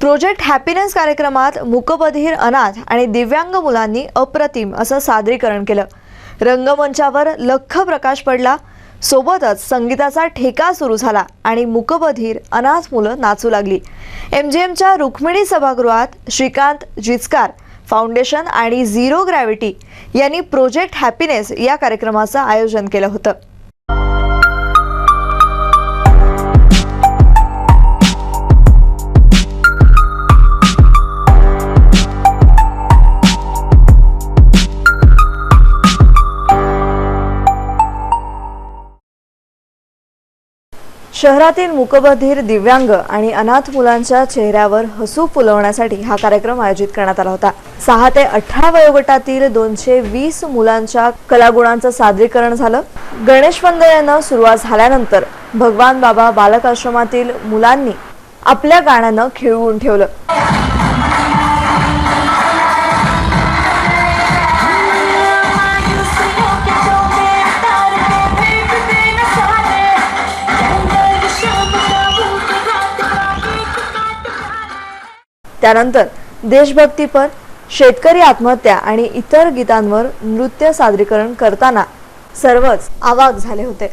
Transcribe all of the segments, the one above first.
Project happiness कार्यक्रमात मुकबधीर अनाथ आणि दिव्यांग मुलांनी अप्रतिम असं सादरीकरण केलं. रंगमंचावर लख प्रकाश पडला. सोबतच संगीताचा ठेका सुरू झाला आणि मुकबधीर अनाथ मुलं नाचू लागली. एम जी एमच्या रुक्मिणी सभागृहात श्रीकांत जिचकार फाउंडेशन आणि झिरो ग्रॅव्हिटी यांनी प्रोजेक्ट हॅपीनेस या कार्यक्रमाचं आयोजन केलं होतं. शहरातील मुकबधीर दिव्यांग आणि अनाथ मुलांच्या चेहऱ्यावर हसू फुलवण्यासाठी हा कार्यक्रम आयोजित करण्यात आला होता. सहा ते अठरा वयोगटातील दोनशे वीस मुलांच्या कलागुणांचं सादरीकरण झालं. गणेश वंदनेनं सुरुवात झाल्यानंतर भगवान बाबा बालक आश्रमातील मुलांनी आपल्या गाण्यानं खिळवून ठेवलं. त्यानंतर देशभक्तीपर शेतकरी आत्महत्या आणि इतर गीतांवर नृत्य सादरीकरण करताना सर्वच आवाक झाले होते.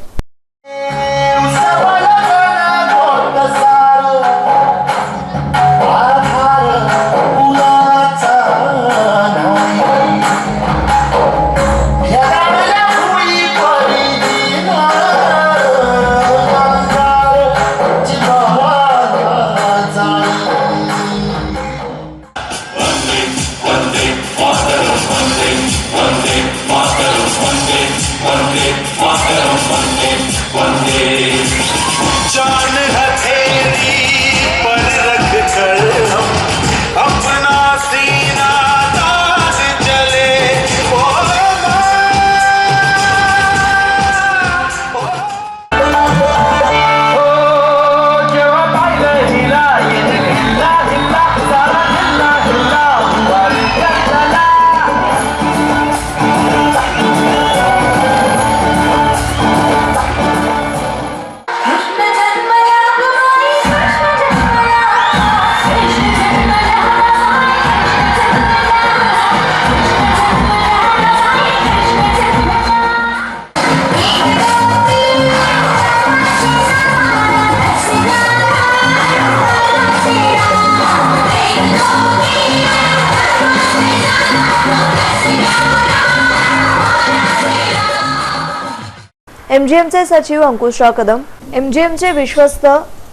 एमजीएमचे सचिव अंकुशराव कदम एमजीएमचे विश्वस्त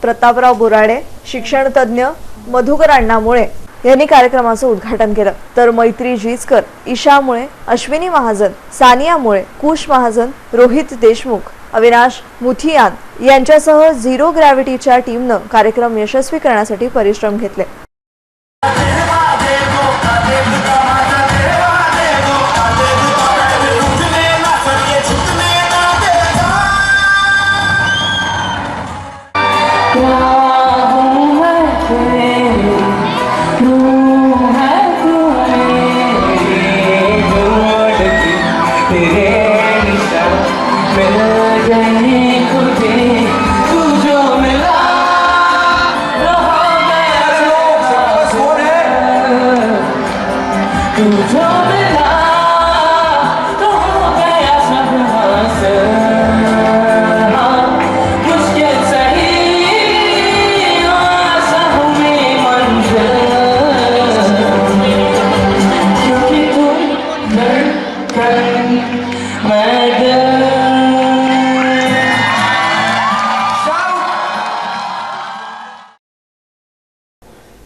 प्रतापराव बोराडे शिक्षण तज्ज्ञ मधुकर अण्णामुळे यांनी कार्यक्रमाचं उद्घाटन केलं. तर मैत्री जीजकर ईशा मुळे अश्विनी महाजन सानिया मुळे कुश महाजन रोहित देशमुख अविनाश मुथियान यांच्यासह झिरो ग्रॅव्हिटीच्या टीमनं कार्यक्रम यशस्वी करण्यासाठी परिश्रम घेतले.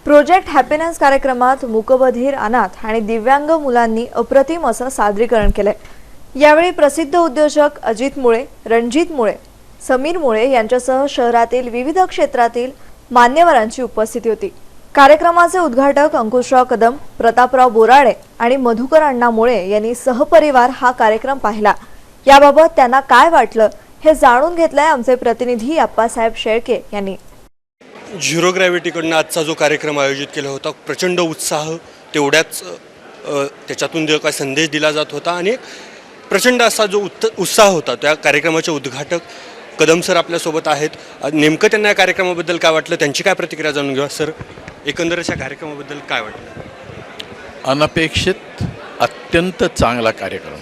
प्रोजेक्ट हॅपीनेस कार्यक्रमात मुकबधीर अनाथ आणि दिव्यांग मुलांनी अप्रतिम असं सादरीकरण केलंय. यावेळी प्रसिद्ध उद्योजक अजित मुळे रणजित मुळे समीर मुळे यांच्यासह शहरातील विविध क्षेत्रातील मान्यवरांची उपस्थिती होती. कार्यक्रमाचे उद्घाटक अंकुशराव कदम प्रतापराव बोराडे आणि मधुकर अण्णा मुळे यांनी सहपरिवार हा कार्यक्रम पाहिला. याबाबत त्यांना काय वाटलं हे जाणून घेतलंय आमचे प्रतिनिधी अप्पासाहेब शेळके यांनी. झिरो ग्रॅव्हिटीकडनं आजचा जो कार्यक्रम आयोजित केला होता प्रचंड उत्साह तेवढ्याच त्याच्यातून जो काय संदेश दिला जात होता आणि प्रचंड असा जो उत्त उत्साह होता त्या कार्यक्रमाचे उद्घाटक कदम सर आपल्यासोबत आहेत. नेमकं त्यांना या कार्यक्रमाबद्दल काय वाटलं? त्यांची काय प्रतिक्रिया जाणून घ्या? सर एकंदरच या कार्यक्रमाबद्दल काय वाटलं? अनपेक्षित अत्यंत चांगला कार्यक्रम.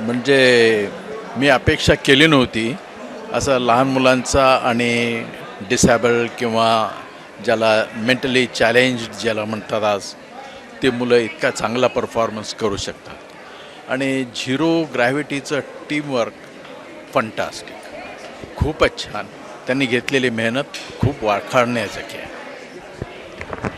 म्हणजे मी अपेक्षा केली नव्हती. असं लहान मुलांचा आणि डिसॅबल किंवा ज्याला मेंटली चॅलेंज ज्याला म्हणतात आज ते मुलं इतका चांगला परफॉर्मन्स करू शकतात. आणि झिरो ग्रॅव्हिटीचं टीमवर्क फंटास्टिक खूपच छान. त्यांनी घेतलेली मेहनत खूप वाखाणण्यासारखी आहे.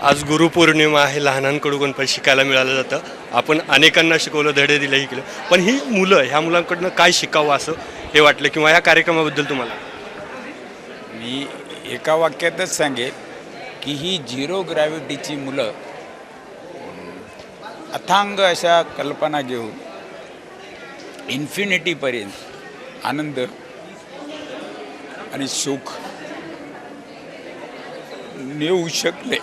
आज गुरुपौर्णिमा आहे लहानांकडून पण शिकायला मिळालं जातं. आपण अनेकांना शिकवलं धडे दिलेही केलं. पण ही मुलं ह्या मुलांकडनं काय शिकावं असं हे वाटलं किंवा या कार्यक्रमाबद्दल तुम्हाला? मी एका वाक्यातच सांगेल की ही झिरो ग्रॅव्हिटीची मुलं अथांग अशा कल्पना घेऊन इन्फिनिटीपर्यंत आनंद आणि सुख नेऊ शकले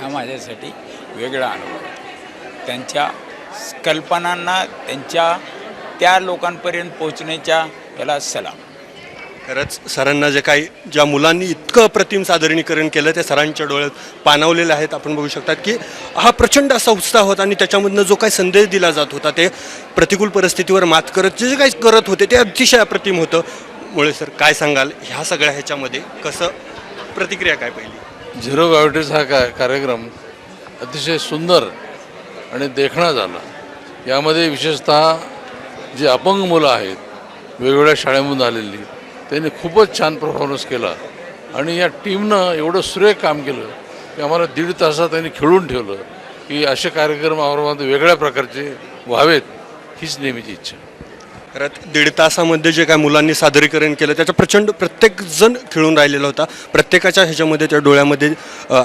हा माझ्यासाठी वेगळा अनुभव. त्यांच्या कल्पनांना त्यांच्या त्या लोकांपर्यंत पोचण्याच्या याला सलाम. खरंच सरांना जे काही ज्या मुलांनी इतकं अप्रतिम सादरीकरण केलं ते सरांच्या डोळ्यात पाणावलेले आहेत. आपण बघू शकतात की हा प्रचंड असा उत्साह होता आणि त्याच्यामधनं जो काही संदेश दिला जात होता ते प्रतिकूल परिस्थितीवर मात करत जे जे काही करत होते ते अतिशय अप्रतिम होतं. मुळे सर काय सांगाल? ह्या सगळ्या ह्याच्यामध्ये कसं प्रतिक्रिया काय पहिली? झिरो ग्रॅव्हिटीचा हा का कार्यक्रम अतिशय सुंदर आणि देखणा झाला. यामध्ये विशेषतः जी अपंग मुलं आहेत वेगवेगळ्या शाळेमधून आलेली त्यांनी खूपच छान परफॉर्मन्स केला. आणि या टीमनं एवढं सुरेख काम केलं की आम्हाला दीड तासात त्यांनी खेळून ठेवलं की असे कार्यक्रम औरंगाबाद वेगळ्या प्रकारचे व्हावेत हीच नेहमीची इच्छा. खरंच दीड तासामध्ये जे काय मुलांनी सादरीकरण केलं त्याचा प्रचंड प्रत्येक जण खेळून राहिलेला होता. प्रत्येकाच्या ह्याच्यामध्ये त्या डोळ्यामध्ये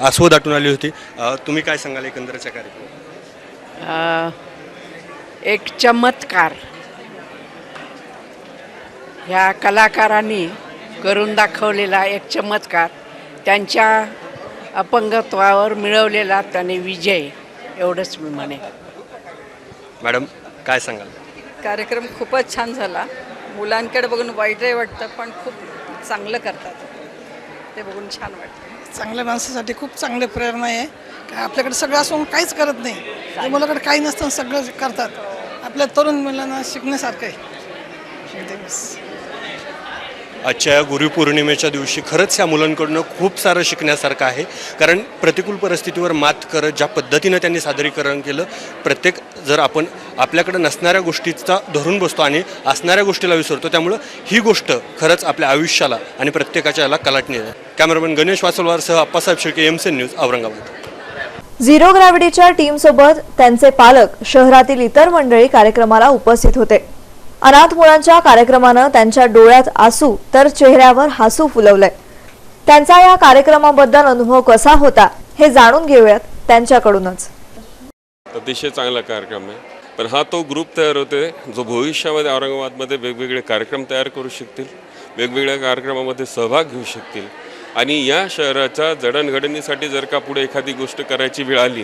आसवं दाटून आली होती. अ, तुम्ही काय सांगाल एकंदरच्या कार्यक्रम अ, एक चमत्कार. ह्या कलाकारांनी करून दाखवलेला एक चमत्कार त्यांच्या अपंगत्वावर मिळवलेला त्याने विजय एवढंच मी म्हणेन. मॅडम काय सांगाल? कार्यक्रम खूपच छान झाला. मुलांकडे बघून वाईटही वाटतं पण खूप चांगलं करतात. ते बघून छान वाटतं. चांगल्या माणसासाठी खूप चांगली प्रेरणा आहे. काय आपल्याकडे सगळं असून काहीच करत नाही. मुलाकडे काही नसतं सगळं करतात. आपल्या तरुण मुलांना शिकण्यासारखं आहे. आजच्या या गुरुपौर्णिमेच्या दिवशी खरंच या मुलांकडनं खूप सारं शिकण्यासारखं आहे. कारण प्रतिकूल परिस्थितीवर मात करत ज्या पद्धतीनं त्यांनी सादरीकरण केलं प्रत्येक जर आपण आपल्याकडे नसणाऱ्या गोष्टीचा धरून बसतो आणि असणाऱ्या गोष्टीला विसरतो त्यामुळं ही गोष्ट खरंच आपल्या आयुष्याला आणि प्रत्येकाच्या याला कलाटणी आहे. Cameraman Ganesh वासलवारसह Appasaheb Shelke M C news Aurangabad. Zero ग्रॅव्हिटीच्या टीमसोबत त्यांचे पालक शहरातील इतर मंडळी कार्यक्रमाला उपस्थित होते. अनाथ मुलांच्या कार्यक्रमानं त्यांच्या डोळ्यात आसू तर चेहऱ्यावर हासू फुलवलंय. त्यांचा या कार्यक्रमाबद्दल अनुभव कसा होता हे जाणून घेऊयात त्यांच्याकडूनच. अतिशय चांगला कार्यक्रम आहे. पण हा तो ग्रुप तयार होते जो भविष्यामध्ये औरंगाबादमध्ये वेगवेगळे कार्यक्रम तयार करू शकतील वेगवेगळ्या कार्यक्रमामध्ये सहभाग घेऊ शकतील. आणि या शहराच्या जडणघडणीसाठी जर का पुढे एखादी गोष्ट करायची वेळ आली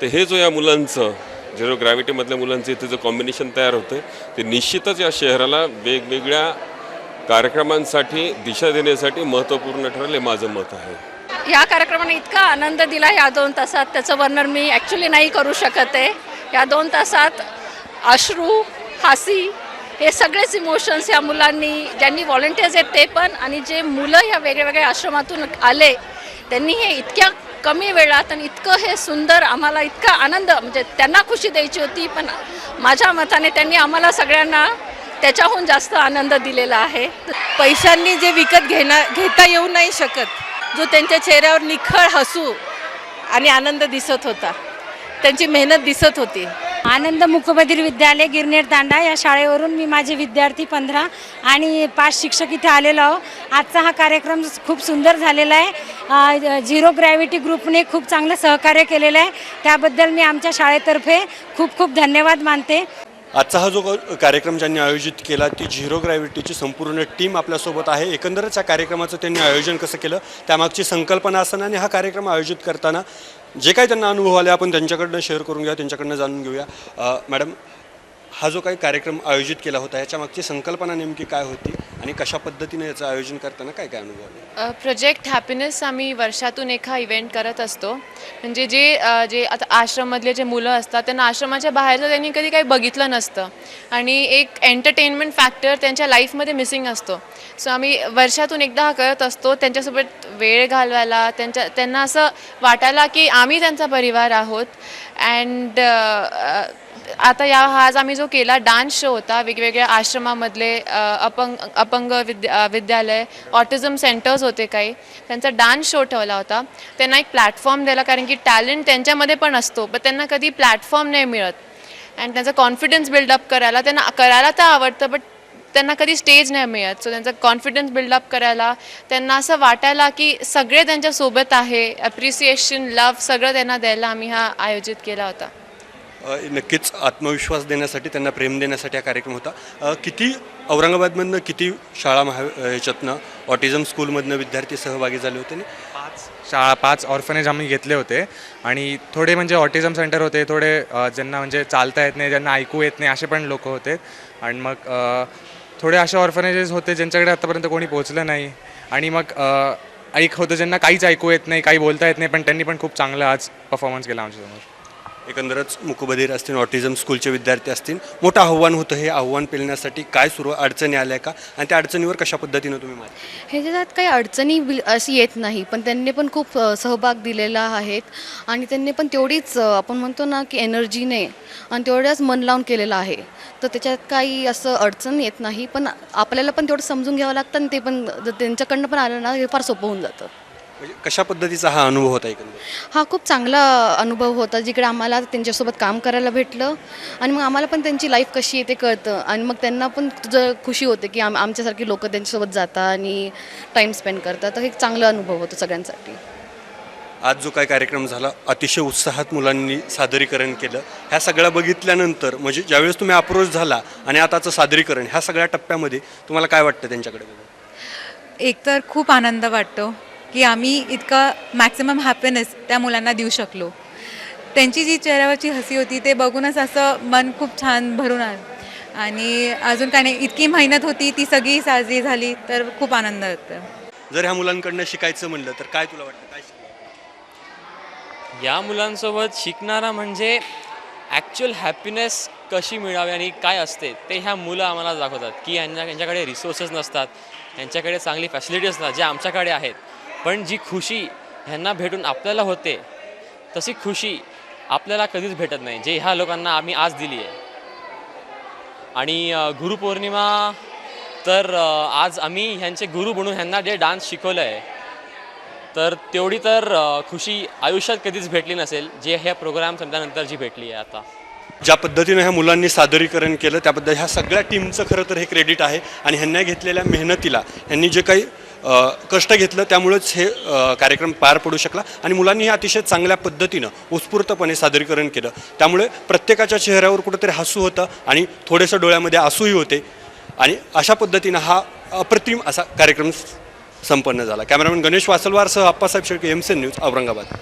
तर हे जो या मुलांचं झिरो ग्रॅव्हिटीमधल्या मुलांचं इथे जे कॉम्बिनेशन तयार होतं ते निश्चितच या शहराला वेगवेगळ्या कार्यक्रमांसाठी दिशा देण्यासाठी महत्त्वपूर्ण ठरेल हे माझं मत आहे. या कार्यक्रमाने इतका आनंद दिला या दोन तासात त्याचं वर्णन मी ॲक्च्युली नाही करू शकत आहे. या दोन तासात अश्रू हासी हे सगळेच इमोशन्स या मुलांनी ज्यांनी व्हॉलेंटियर्स आहेत ते पण आणि जे मुलं ह्या वेगळ्या वेगळ्या आश्रमातून आले त्यांनी हे इतक्या कमी वेळात आणि इतकं हे सुंदर आम्हाला इतका आनंद म्हणजे त्यांना खुशी द्यायची होती पण माझ्या मताने त्यांनी आम्हाला सगळ्यांना त्याच्याहून जास्त आनंद दिलेला आहे. पैशांनी जे विकत घेणार घेता येऊ नाही शकत जो त्यांच्या चेहऱ्यावर निखळ हसू आणि आनंद दिसत होता. त्यांची मेहनत दिसत होती. आनंद मुकबधीर विद्यालय गिरनेर तांडा या शाळेवरून मी माझे विद्यार्थी पंधरा आणि पाच शिक्षक इथे आलेलो आहो. आजचा हा कार्यक्रम खूप सुंदर झालेला आहे. झिरो ग्रॅव्हिटी ग्रुपने खूप चांगलं सहकार्य केलेलं आहे. त्याबद्दल मी आमच्या शाळेतर्फे खूप खूप धन्यवाद मानते. आजचा हा जो कार्यक्रम ज्यांनी आयोजित केला ती झिरो ग्रॅव्हिटीची संपूर्ण टीम आपल्यासोबत आहे. एकंदरच या कार्यक्रमाचं त्यांनी आयोजन कसं केलं त्यामागची संकल्पना असताना आणि हा कार्यक्रम आयोजित करताना जे काही त्यांना अनुभव आले आपण त्यांच्याकडनं शेअर करून घेऊया त्यांच्याकडनं जाणून घेऊया. मॅडम हा जो काही कार्यक्रम आयोजित केला होता याच्यामागची संकल्पना नेमकी काय होती आणि कशा पद्धतीने याचं आयोजन करताना काय काय अनुभव प्रोजेक्ट हॅपीनेस आम्ही वर्षातून एका इव्हेंट करत असतो. म्हणजे जे जे आता आश्रममधले जे मुलं असतात त्यांना आश्रमाच्या बाहेरचं त्यांनी कधी काही बघितलं नसतं. आणि एक एंटरटेनमेंट फॅक्टर त्यांच्या लाईफमध्ये मिसिंग असतो. सो आम्ही वर्षातून एकदा हा करत असतो त्यांच्यासोबत वेळ घालवायला त्यांच्या त्यांना असं वाटायला की आम्ही त्यांचा परिवार आहोत. अँड आता या आज आम्ही जो केला डान्स शो होता वेगवेगळ्या आश्रमामधले अपंग अपंग विद्या विद्यालय ऑटिझम सेंटर्स होते काही. त्यांचा डान्स शो ठेवला होता. त्यांना एक प्लॅटफॉर्म द्यायला कारण की टॅलेंट त्यांच्यामध्ये पण असतो पण त्यांना कधी प्लॅटफॉर्म नाही मिळत. अँड त्यांचा कॉन्फिडन्स बिल्डअप करायला त्यांना करायला तर आवडतं बट त्यांना कधी स्टेज नाही मिळत. सो त्यांचा कॉन्फिडन्स बिल्डअप करायला त्यांना असं वाटायला की सगळे त्यांच्यासोबत आहे अप्रिसिएशन लव सगळं त्यांना द्यायला आम्ही हा आयोजित केला होता. नक्कीच आत्मविश्वास देण्यासाठी त्यांना प्रेम देण्यासाठी हा कार्यक्रम होता. किती औरंगाबादमधनं किती शाळा महा अ, याच्यातनं ऑटिझम स्कूलमधनं विद्यार्थी सहभागी झाले होते आणि पाच. शाळा पाच ऑर्फनेज आम्ही घेतले होते. आणि थोडे म्हणजे ऑटिझम सेंटर होते थोडे ज्यांना म्हणजे चालता येत नाही ज्यांना ऐकू येत नाही असे पण लोक होते. आणि मग थोडे असे ऑर्फनेजेस होते ज्यांच्याकडे आतापर्यंत कोणी पोहोचलं नाही. आणि मग ऐक होतं ज्यांना काहीच ऐकू येत नाही काही बोलता येत नाही पण त्यांनी पण खूप चांगलं आज परफॉर्मन्स केला आमच्यासमोर. एकंदरच मुकबधीर असतील ऑटिझम स्कूलचे विद्यार्थी असतील मोठं आव्हान होतं हे आव्हान पेलण्यासाठी काय सुरू अडचणी आल्या का? आणि त्या अडचणीवर कशा पद्धतीनं तुम्ही मात ह्याच्यात काही अडचणी बिल अशी येत नाही पण त्यांनी पण खूप अ, सहभाग दिलेला आहेत. आणि त्यांनी पण तेवढीच अ, आपण म्हणतो ना की एनर्जीने आणि तेवढ्याच मन लावून केलेलं आहे. तर त्याच्यात काही असं अडचण येत नाही पण आपल्याला पण तेवढं समजून घ्यावं लागतं आणि ते पण जर त्यांच्याकडनं पण आलं ना हे फार सोपं होऊन जातं. म्हणजे कशा पद्धतीचा हा अनुभव होता एकंदर हा खूप चांगला अनुभव होता जिकडे आम्हाला त्यांच्यासोबत काम करायला भेटलं आणि मग आम्हाला पण त्यांची लाईफ कशी आहे ते कळतं. आणि मग त्यांना पण तुझं खुशी होते की आम आमच्यासारखी लोक त्यांच्यासोबत जातात आणि टाईम स्पेंड करतात. तर हे एक चांगला अनुभव होतो सगळ्यांसाठी. आज जो काय कार्यक्रम झाला अतिशय उत्साहात मुलांनी सादरीकरण केलं. ह्या सगळ्या बघितल्यानंतर म्हणजे ज्यावेळेस तुम्ही अप्रोच झाला आणि आताचं सादरीकरण ह्या सगळ्या टप्प्यामध्ये तुम्हाला काय वाटतं त्यांच्याकडे बघून? एकतर खूप आनंद वाटतो. की आम्ही इतका मॅक्सिमम हॅपीनेस त्या मुलांना देऊ शकलो. त्यांची जी चेहऱ्यावरची हसी होती ते बघूनच असं मन खूप छान भरून आलं. आणि अजून काय नाही इतकी मेहनत होती ती सगळी साजरी झाली तर खूप आनंद होतो. जर ह्या मुलांकडनं शिकायचं म्हणलं तर काय तुला वाटतं? काय? या मुलांसोबत शिकणारा म्हणजे ॲक्च्युअल हॅपीनेस कशी मिळावी आणि काय असते ते ह्या मुलं आम्हाला दाखवतात. की यांना यांच्याकडे रिसोर्सेस नसतात यांच्याकडे चांगली फॅसिलिटी असतात जे आमच्याकडे आहेत. पण जी खुशी ह्यांना भेटून आपल्याला होते तशी खुशी आपल्याला कधीच भेटत नाही. जे ह्या लोकांना आम्ही आज दिली आहे. आणि गुरुपौर्णिमा तर आज आम्ही ह्यांचे गुरु म्हणून ह्यांना जे डान्स शिकवलं आहे तर तेवढी तर खुशी आयुष्यात कधीच भेटली नसेल. जे ह्या प्रोग्राम संपल्यानंतर जी भेटली आहे आता. ज्या पद्धतीनं ह्या मुलांनी सादरीकरण केलं त्याबद्दल ह्या सगळ्या टीमचं खरं तर हे क्रेडिट आहे. आणि ह्यांना घेतलेल्या मेहनतीला ह्यांनी जे काही कष्ट घेतलं त्यामुळेच हे कार्यक्रम पार पडू शकला. आणि मुलांनी हे अतिशय चांगल्या पद्धतीनं उत्स्फूर्तपणे सादरीकरण केलं. त्यामुळे प्रत्येकाच्या चेहऱ्यावर कुठंतरी हसू होतं आणि थोडेसं डोळ्यामध्ये आसूही होते. आणि अशा पद्धतीनं हा अप्रतिम असा कार्यक्रम संपन्न झाला. कॅमेरामॅन गणेश वासलवारसह अप्पासाहेब शेळके एम न्यूज औरंगाबाद.